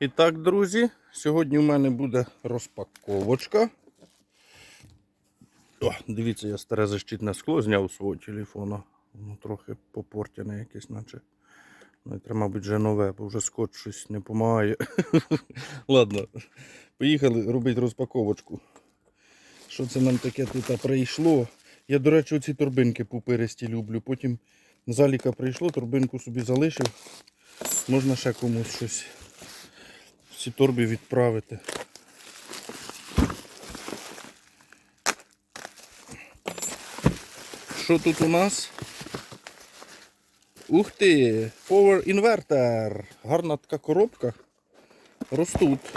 І так, друзі, сьогодні у мене буде розпаковочка. О, дивіться, я старе защитне скло зняв свого телефона. Воно трохи попортяне якесь, наче. Ну, і треба, мабуть, вже нове, бо вже скотч щось не допомагає. Ладно, поїхали робити розпаковочку. Що це нам таке тут прийшло? Я, до речі, оці торбинки пупиристі люблю. Потім заліка прийшло, торбинку собі залишив. Можна ще комусь щось ці торбі відправити. Що тут у нас? Ух ти! Power Inverter. Гарна така коробка. Ростуть.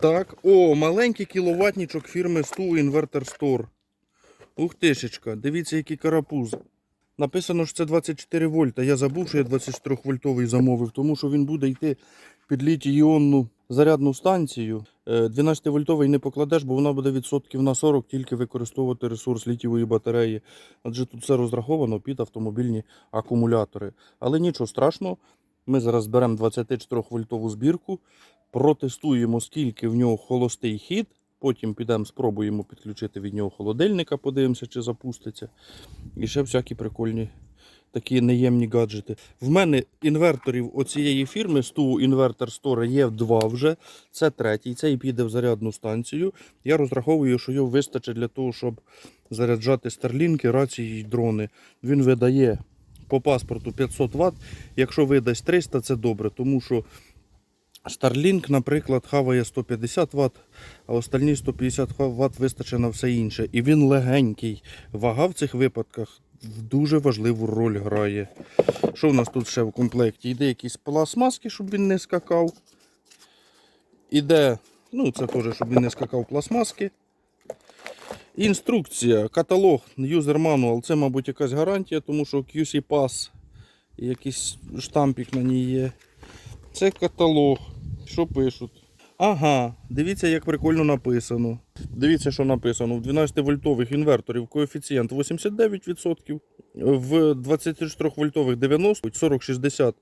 Так, о, маленький кіловатничок фірми Stu Inverter Store. Ух тишечка, дивіться, який карапуз. Написано, що це 24 вольта. Я забув, що я 24 вольтовий замовив, тому що він буде йти під літій-іонну зарядну станцію. 12 вольтовий не покладеш, бо вона буде відсотків на 40 тільки використовувати ресурс літієвої батареї. Адже тут все розраховано під автомобільні акумулятори. Але нічого страшного. Ми зараз беремо 24 вольтову збірку, протестуємо, скільки в нього холостий хід. Потім підемо, спробуємо підключити від нього холодильника, подивимося, чи запуститься. І ще всякі прикольні такі неємні гаджети. В мене інверторів оцієї фірми Stu Inverter Store є два вже. Це третій. Цей піде в зарядну станцію. Я розраховую, що його вистачить для того, щоб заряджати старлінки, рації і дрони. Він видає по паспорту 500 Вт. Якщо видасть 300, це добре, тому що Starlink, наприклад, хаває 150 Вт, а остальні 150 Вт вистачить на все інше. І він легенький. Вага в цих випадках дуже важливу роль грає. Що в нас тут ще в комплекті? Йде якісь пластмаски, щоб він не скакав. Іде, ну це теж, щоб він не скакав пластмаски. Інструкція, каталог, user manual. Це, мабуть, якась гарантія, тому що QC Pass якийсь штампік на ній є. Це каталог. Що пишуть? Ага, дивіться, як прикольно написано. Дивіться, що написано. В 12-вольтових інверторів коефіцієнт 89%, в 24-вольтових 90, 40, 60,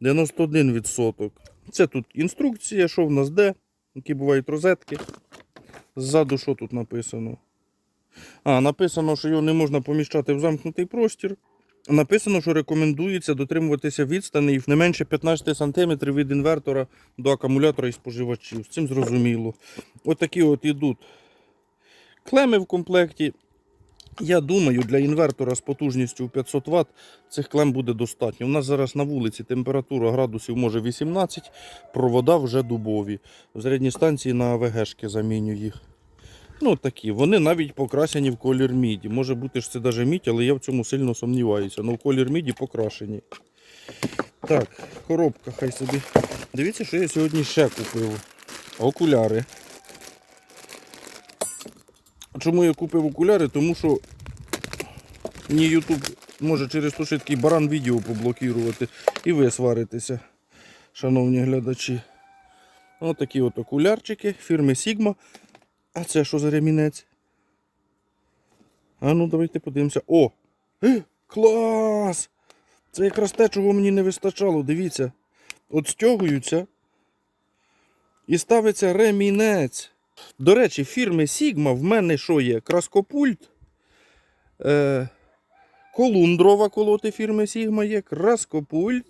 91%. Це тут інструкція, що в нас де, які бувають розетки. Ззаду що тут написано? А, написано, що його не можна поміщати в замкнутий простір. Написано, що рекомендується дотримуватися відстані не менше 15 см від інвертора до акумулятора і споживачів. З цим зрозуміло. Отакі от ідуть клеми в комплекті. Я думаю, для інвертора з потужністю 500 Вт цих клем буде достатньо. У нас зараз на вулиці температура градусів може 18, провода вже дубові. В зарядній станції на АВГшки заміню їх. Ну, такі. Вони навіть покрашені в колір міді. Може бути, що це навіть мідь, але я в цьому сильно сумніваюся. Ну, в колір міді покрашені. Так, коробка хай собі. Дивіться, що я сьогодні ще купив. Окуляри. Чому я купив окуляри? Тому що мені YouTube може через я такий баран відео поблокувати і ви сваритеся, шановні глядачі. Ось такі от окулярчики фірми Sigma. А це що за ремінець? А ну давайте подивимося. О! Е, клас! Це якраз те, чого мені не вистачало. Дивіться. От стягуються і ставиться ремінець. До речі, фірми Sigma в мене що є? Краскопульт. Е, колундрова колоти фірми Sigma є, краскопульт.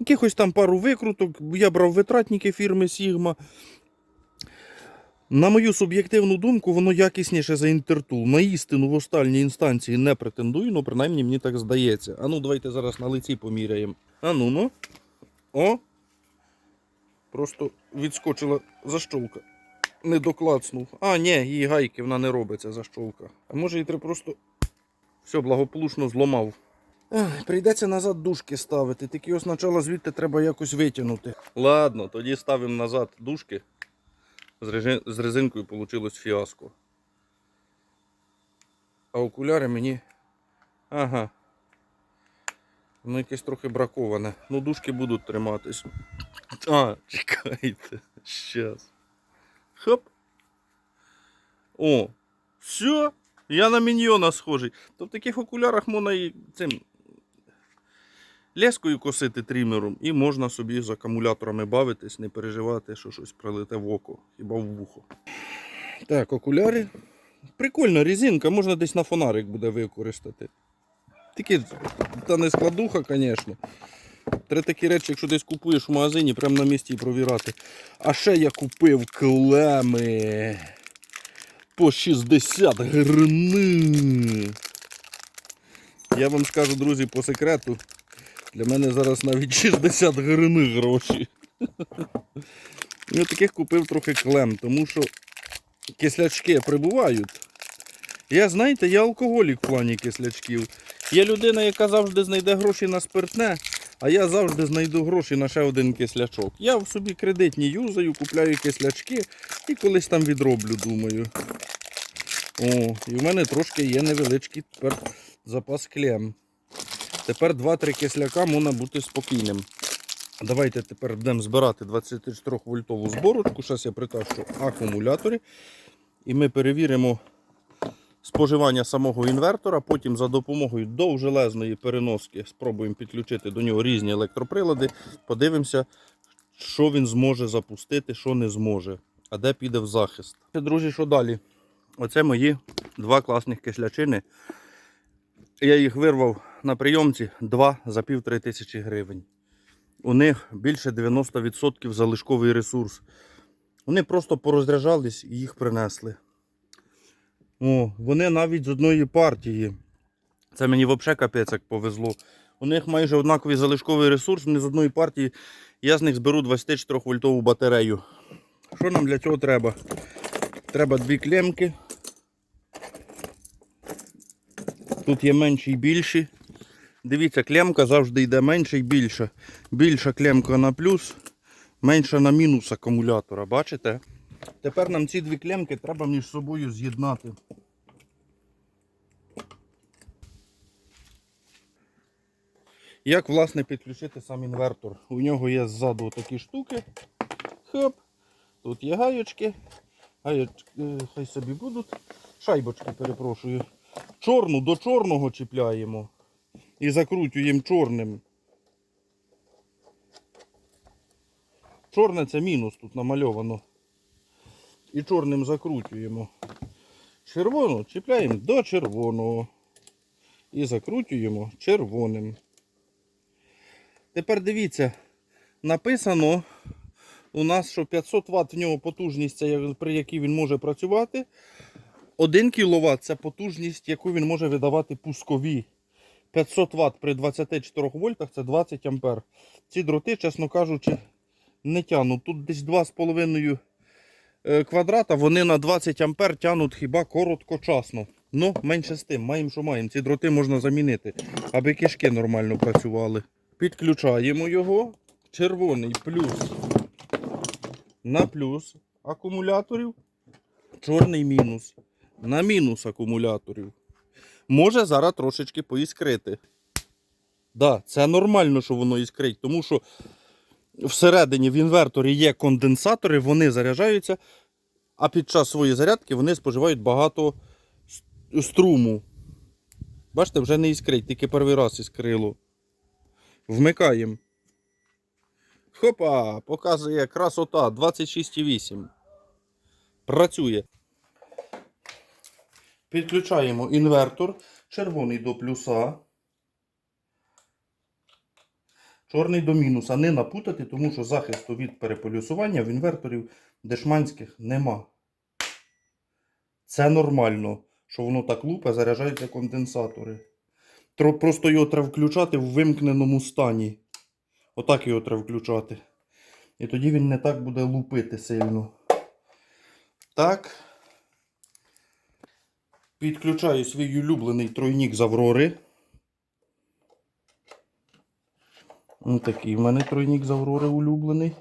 Якихось там пару викруток. Я брав витратники фірми Sigma. На мою суб'єктивну думку, воно якісніше за інтертул. На істину в остальній інстанції не претендую, але принаймні мені так здається. А ну, давайте зараз на лиці поміряємо. А ну ну. О! Просто відскочила защолка. Не доклацнув. А, ні, її гайки, вона не робиться защолка. А може і треба просто все благополучно зломав. Ах, прийдеться назад дужки ставити. Тільки ось спочатку звідти треба якось витягнути. Ладно, тоді ставимо назад дужки. З, резинкою вийшло фіаско. А окуляри мені. Ага. Ну, якесь трохи браковане. Ну, дужки будуть триматись. А, чекайте. Щас. Хоп. О, все. Я на міньйона схожий. То в таких окулярах можна і цим лескою косити трімером, і можна собі з акумуляторами бавитись, не переживати, що щось прилете в око, хіба в вухо. Так, окуляри. Прикольна резинка, можна десь на фонарик буде використати. Тільки та не складуха, звісно. Треба такі речі, якщо десь купуєш в магазині, прямо на місці і провірати. А ще я купив клеми по 60 гривни. Я вам скажу, друзі, по секрету. Для мене зараз навіть 60 гривни гроші. Я таких купив трохи клем, тому що кислячки прибувають. Я, знаєте, я алкоголік в плані кислячків. Є людина, яка завжди знайде гроші на спиртне, а я завжди знайду гроші на ще один кислячок. Я в собі кредитні юзаю, купляю кислячки і колись там відроблю, думаю. О, і в мене трошки є невеличкий тепер запас клем. Тепер 2-3 кисляка можна бути спокійним. Давайте тепер будемо збирати 24 вольтову зборочку. Зараз я притащу акумулятори. І ми перевіримо споживання самого інвертора. Потім за допомогою довжелезної переноски спробуємо підключити до нього різні електроприлади. Подивимося, що він зможе запустити, що не зможе. А де піде в захист. Друзі, що далі? Оце мої два класних кислячини. Я їх вирвав на прийомці два за півтори тисячі гривень. У них більше 90% залишковий ресурс. Вони просто порозряджались і їх принесли. О, вони навіть з одної партії. Це мені взагалі капець як повезло. У них майже однаковий залишковий ресурс, вони з одної партії. Я з них зберу 24 вольтову батарею. Що нам для цього треба? Треба дві клемки. Тут є менші і більші. Дивіться, клемка завжди йде менша і більша. Більша клемка на плюс, менша на мінус акумулятора. Бачите? Тепер нам ці дві клемки треба між собою з'єднати. Як власне підключити сам інвертор? У нього є ззаду такі штуки. Хоп. Тут є гаючки. Гаючки е, хай собі будуть. Шайбочки, перепрошую. Чорну до чорного чіпляємо і закручуємо чорним. Чорне це мінус тут намальовано. І чорним закручуємо. Червону чіпляємо до червоного. І закручуємо червоним. Тепер дивіться, написано у нас, що 500 Вт в нього потужність, при якій він може працювати. 1 кВт це потужність, яку він може видавати пускові. 500 Вт при 24 вольтах це 20 ампер. Ці дроти, чесно кажучи, не тянуть. Тут десь 2,5 е, квадрата, вони на 20 ампер тянуть хіба короткочасно. Ну, менше з тим, маємо, що маємо. Ці дроти можна замінити, аби кишки нормально працювали. Підключаємо його. Червоний плюс на плюс акумуляторів, чорний мінус на мінус акумуляторів. Може зараз трошечки поіскрити. Да, це нормально, що воно іскрить, тому що всередині в інверторі є конденсатори, вони заряджаються, а під час своєї зарядки вони споживають багато струму. Бачите, вже не іскрить, тільки перший раз іскрило. Вмикаємо. Хопа, показує красота 26,8. Працює. Підключаємо інвертор. Червоний до плюса. Чорний до мінуса. Не напутати, тому що захисту від переполюсування в інверторів дешманських нема. Це нормально, що воно так лупе, заряджаються конденсатори. Просто його треба включати в вимкненому стані. Отак його треба включати. І тоді він не так буде лупити сильно. Так. Підключаю свій улюблений тройник з Аврори. Ось такий в мене тройник з Аврори улюблений.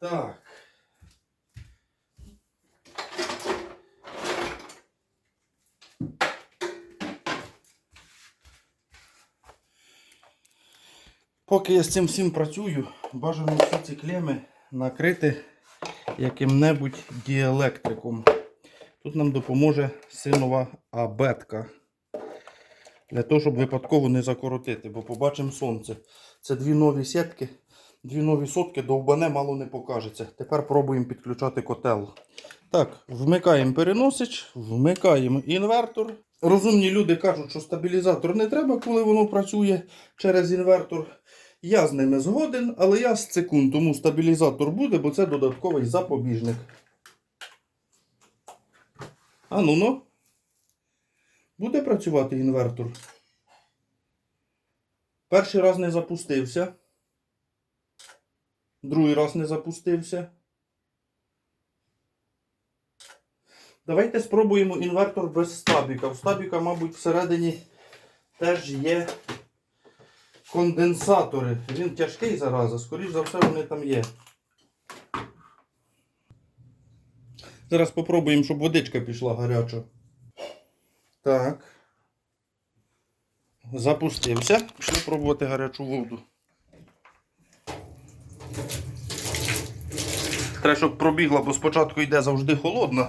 Так. Поки я з цим всім працюю, бажано всі ці клеми накрити яким-небудь діелектриком. Тут нам допоможе синова абетка. Для того, щоб випадково не закоротити, бо побачимо сонце. Це дві нові сітки, дві нові сотки, довбане мало не покажеться. Тепер пробуємо підключати котел. Так, вмикаємо переносич, вмикаємо інвертор. Розумні люди кажуть, що стабілізатор не треба, коли воно працює через інвертор. Я з ними згоден, але я з цикун, тому стабілізатор буде, бо це додатковий запобіжник. А ну ну. Буде працювати інвертор. Перший раз не запустився. Другий раз не запустився. Давайте спробуємо інвертор без стабіка. В стабіка, мабуть, всередині теж є конденсатори. Він тяжкий зараза, скоріш за все, вони там є. Зараз спробуємо, щоб водичка пішла гаряча. Так. Запустився. Пішли пробувати гарячу воду. Треба, щоб пробігла, бо спочатку йде завжди холодна,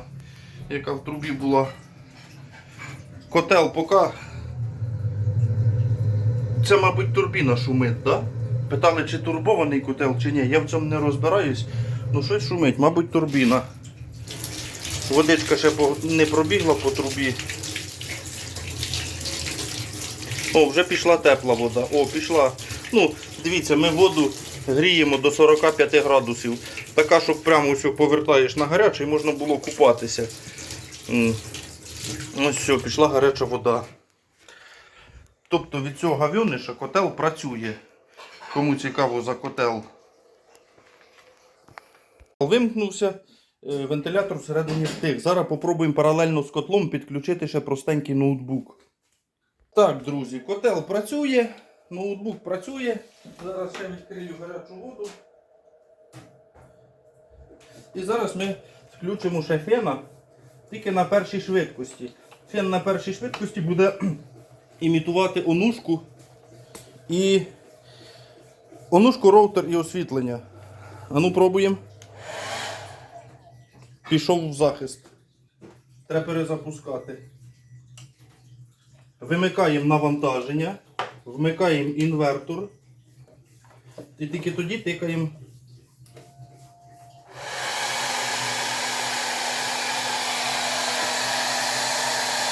яка в трубі була. Котел поки. Це, мабуть, турбіна шумить, так? Да? Питали, чи турбований котел, чи ні. Я в цьому не розбираюсь. Ну щось шумить, мабуть, турбіна. Водичка ще не пробігла по трубі. О, вже пішла тепла вода. О, пішла. Ну, дивіться, ми воду гріємо до 45 градусів. Така, щоб прямо все повертаєш на гаряче і можна було купатися. Ось все, пішла гаряча вода. Тобто від цього гавьониша котел працює. Кому цікаво за котел. Вимкнувся, вентилятор всередині втих. Зараз попробуємо паралельно з котлом підключити ще простенький ноутбук. Так, друзі, котел працює, ноутбук працює. Зараз ще відкрию гарячу воду. І зараз ми включимо ще фена тільки на першій швидкості. Фен на першій швидкості буде імітувати онушку і онушку, роутер і освітлення. А ну пробуємо. Пішов в захист. Треба перезапускати. Вимикаємо навантаження, вмикаємо інвертор. І тільки тоді тикаємо.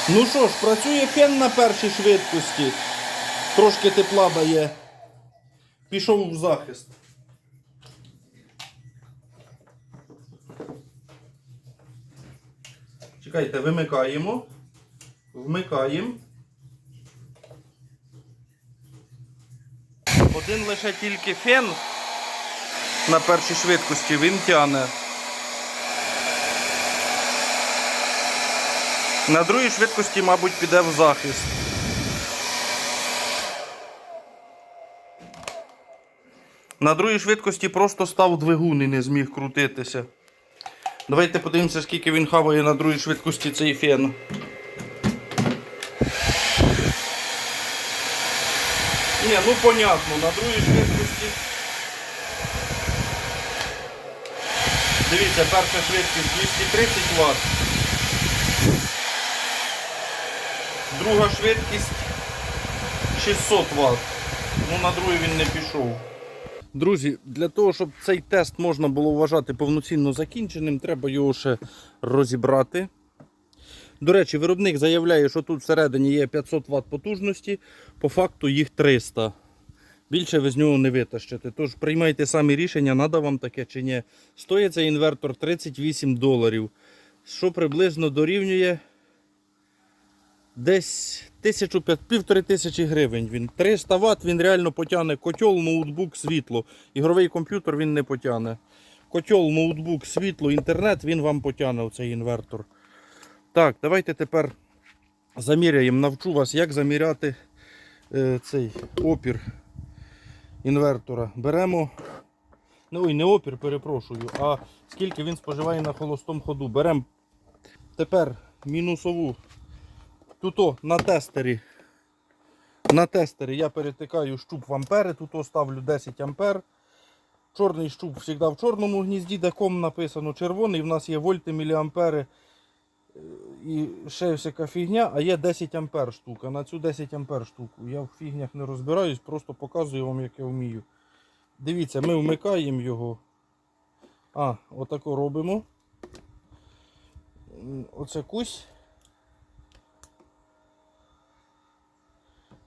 Ну що ж, працює фен на першій швидкості. Трошки тепла дає. Пішов в захист. Чекайте, вимикаємо. Вмикаємо. Один лише тільки фен на першій швидкості він тяне. На другій швидкості, мабуть, піде в захист. На другій швидкості просто став двигун і не зміг крутитися. Давайте подивимося, скільки він хаває на другій швидкості цей фен. Ні, ну понятно, на другій швидкості. Дивіться, перша швидкість 230 Вт. Друга швидкість 600 Вт. Ну на другий він не пішов. Друзі, для того, щоб цей тест можна було вважати повноцінно закінченим, треба його ще розібрати. До речі, виробник заявляє, що тут всередині є 500 Вт потужності, по факту їх 300. Більше ви з нього не витащите. Тож приймайте самі рішення, треба вам таке чи ні. Стоїть цей інвертор 38 доларів, що приблизно дорівнює десь півтори тисячі гривень. Він 300 Вт він реально потягне котел, ноутбук, світло. Ігровий комп'ютер він не потягне. Котел, ноутбук, світло, інтернет він вам потягне оцей інвертор. Так, давайте тепер заміряємо. Навчу вас, як заміряти е, цей опір інвертора. Беремо. Ну, ой, не опір, перепрошую, а скільки він споживає на холостому ходу. Беремо тепер мінусову. Тут о, на тестері. На тестері я перетикаю щуп в ампери, тут ставлю 10 ампер. Чорний щуп завжди в чорному гнізді, де ком написано червоний. В нас є вольти, міліампери. і ще всяка фігня, а є 10 ампер штука. На цю 10 ампер штуку. Я в фігнях не розбираюсь, просто показую вам, як я вмію. Дивіться, ми вмикаємо його. А, отако робимо. Оце кусь.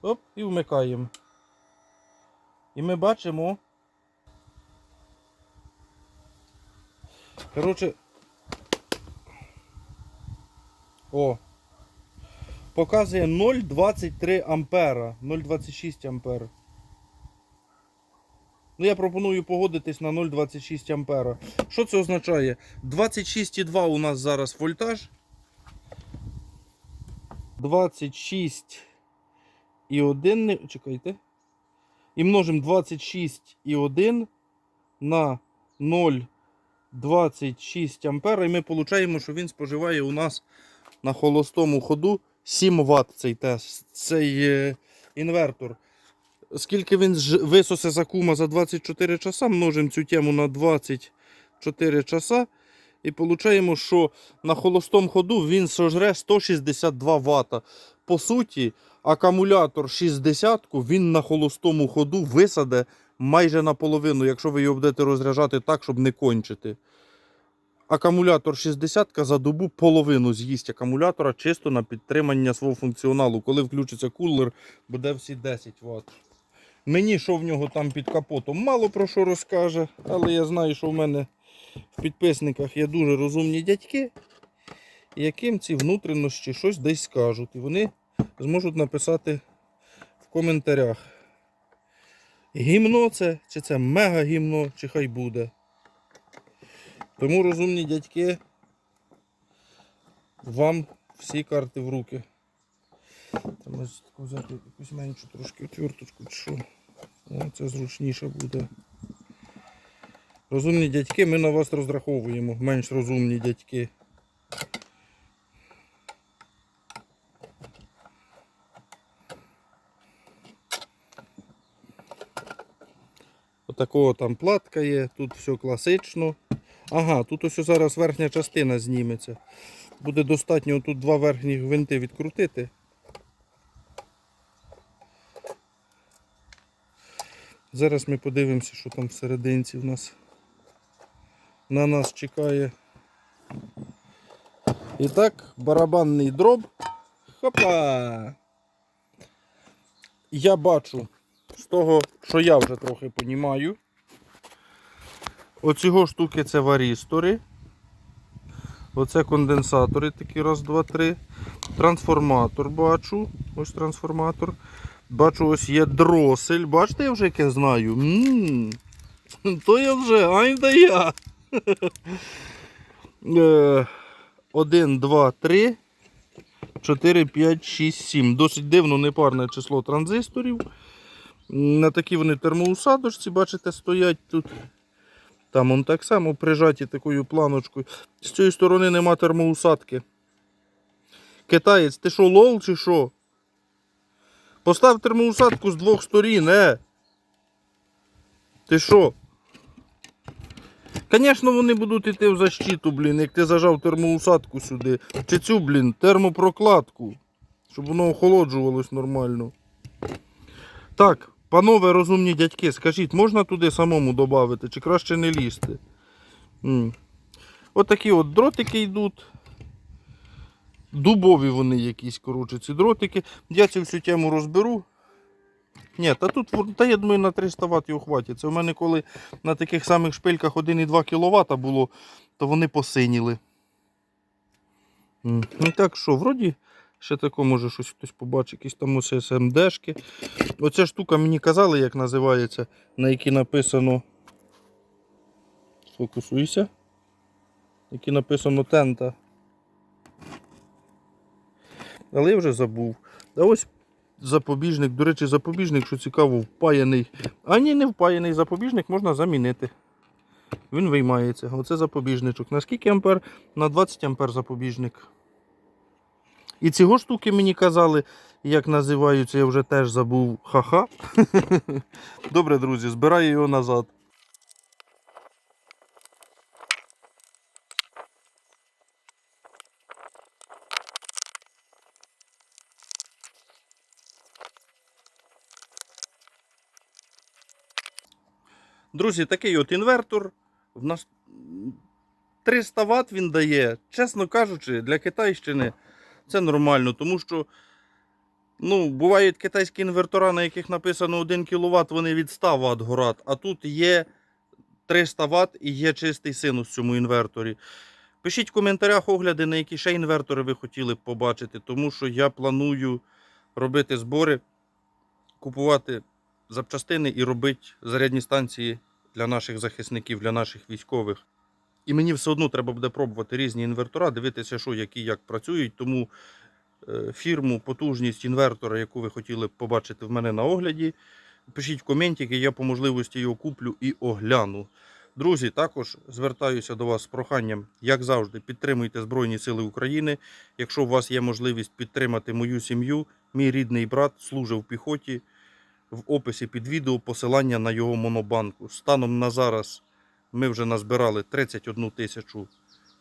Оп, і вмикаємо. І ми бачимо. Коротше. О. Показує 0,23 ампера. 0,26 ампер. Ну, я пропоную погодитись на 0,26 ампера. Що це означає? 26,2 у нас зараз вольтаж. 26,1. не- Чекайте. І множимо 26,1 на 0,26 ампера. І ми отримуємо, що він споживає у нас на холостому ходу 7 Вт цей тест, цей е, інвертор. Скільки він висосе за кума за 24 часа, множимо цю тему на 24 часа. І отримуємо, що на холостому ходу він сожре 162 Вт. По суті, акумулятор 60 він на холостому ходу висаде майже наполовину, якщо ви його будете розряджати так, щоб не кончити. Акумулятор 60 за добу половину з'їсть акумулятора чисто на підтримання свого функціоналу. Коли включиться кулер, буде всі 10 Вт. Мені, що в нього там під капотом, мало про що розкаже, але я знаю, що в мене в підписниках є дуже розумні дядьки, яким ці внутрішності щось десь скажуть. І вони зможуть написати в коментарях. Гімно це, чи це мега гімно, чи хай буде. Тому розумні дядьки, вам всі карти в руки. Таку взяти якусь меншу трошки отверточку, чи що. О, це зручніше буде. Розумні дядьки, ми на вас розраховуємо, менш розумні дядьки. Отакого там платка є, тут все класично. Ага, тут ось зараз верхня частина зніметься. Буде достатньо тут два верхні гвинти відкрутити. Зараз ми подивимося, що там всерединці в нас на нас чекає. І так, барабанний дроб. Хопа! Я бачу з того, що я вже трохи понімаю. Оцього штуки це варістори. Оце конденсатори такі раз, два, три. Трансформатор бачу. Ось трансформатор. Бачу, ось є дросель. Бачите, я вже яке знаю. м То я вже, ай да я. Е, Один, два, три. 4, 5, 6, 7. Досить дивно непарне число транзисторів. На такій вони термоусадочці, бачите, стоять тут. Там он так само прижаті такою планочкою. З цієї сторони нема термоусадки. Китаєць, ти що, лол чи що? Постав термоусадку з двох сторін, е. Ти що? Звісно, вони будуть йти в защиту, блін, як ти зажав термоусадку сюди. Чи цю, блін, термопрокладку. Щоб воно охолоджувалось нормально. Так, панове розумні дядьки, скажіть, можна туди самому додати, чи краще не лізти? От такі от дротики йдуть. Дубові вони якісь, коротше, ці дротики. Я цю всю тему розберу. Ні, та тут, та я думаю, на 300 Вт його хватить. Це в мене коли на таких самих шпильках 1,2 кВт було, то вони посиніли. Ну так що, вроді, ще тако може щось хтось побачить, якісь там ось СМДшки. Оця штука мені казали, як називається, на якій написано. Фокусуйся. Які написано тента. Але я вже забув. А ось запобіжник. До речі, запобіжник, що цікаво, впаяний. А ні, не впаяний запобіжник можна замінити. Він виймається. Оце запобіжничок. На скільки ампер? На 20 ампер запобіжник. І цього штуки мені казали, як називаються, я вже теж забув ха-ха. Добре, друзі, збираю його назад. Друзі, такий от інвертор. В нас 300 Вт він дає, чесно кажучи, для Китайщини це нормально, тому що ну, бувають китайські інвертора, на яких написано 1 кВт, вони від 100 Вт горять, а тут є 300 Вт і є чистий синус в цьому інверторі. Пишіть в коментарях огляди, на які ще інвертори ви хотіли б побачити, тому що я планую робити збори, купувати запчастини і робити зарядні станції для наших захисників, для наших військових. І мені все одно треба буде пробувати різні інвертора, дивитися, що які як працюють. Тому е, фірму, потужність інвертора, яку ви хотіли б побачити в мене на огляді, пишіть в коментики, я по можливості його куплю і огляну. Друзі, також звертаюся до вас з проханням, як завжди, підтримуйте Збройні Сили України. Якщо у вас є можливість підтримати мою сім'ю, мій рідний брат служив в піхоті. В описі під відео посилання на його монобанку. Станом на зараз ми вже назбирали 31 тисячу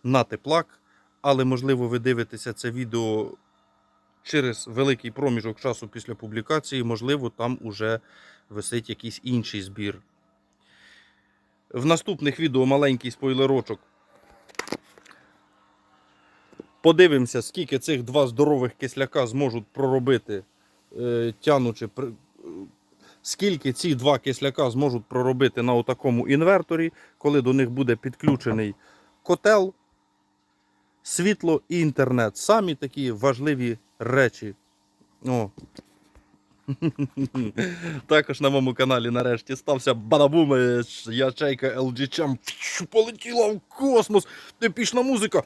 на теплак, але можливо ви дивитеся це відео через великий проміжок часу після публікації, можливо, там уже висить якийсь інший збір. В наступних відео маленький спойлерочок. Подивимося, скільки цих два здорових кисляка зможуть проробити, е, тянучи. Е, Скільки ці два кисляка зможуть проробити на отакому інверторі, коли до них буде підключений котел, світло і інтернет. Самі такі важливі речі. О. Також на моєму каналі нарешті стався бадабумич, ячейка LG Champ полетіла в космос. Епічна музика.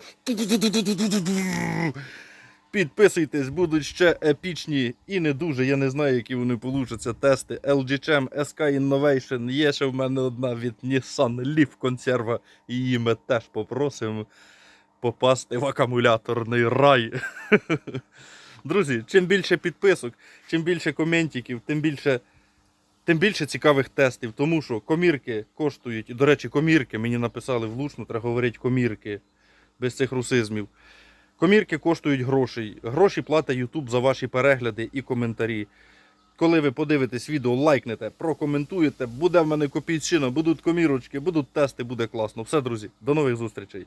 Підписуйтесь, будуть ще епічні і не дуже. Я не знаю, які вони получаться. Тести LG Chem SK Innovation. Є ще в мене одна від Nissan Leaf консерва. Її ми теж попросимо попасти в акумуляторний рай. Друзі, чим більше підписок, чим більше коментиків, тим більше, тим більше цікавих тестів. Тому що комірки коштують. До речі, комірки мені написали влучно, треба говорити комірки без цих русизмів. Комірки коштують грошей. Гроші платить YouTube за ваші перегляди і коментарі. Коли ви подивитесь відео, лайкнете, прокоментуєте, буде в мене копійчина, будуть комірочки, будуть тести, буде класно. Все, друзі, до нових зустрічей.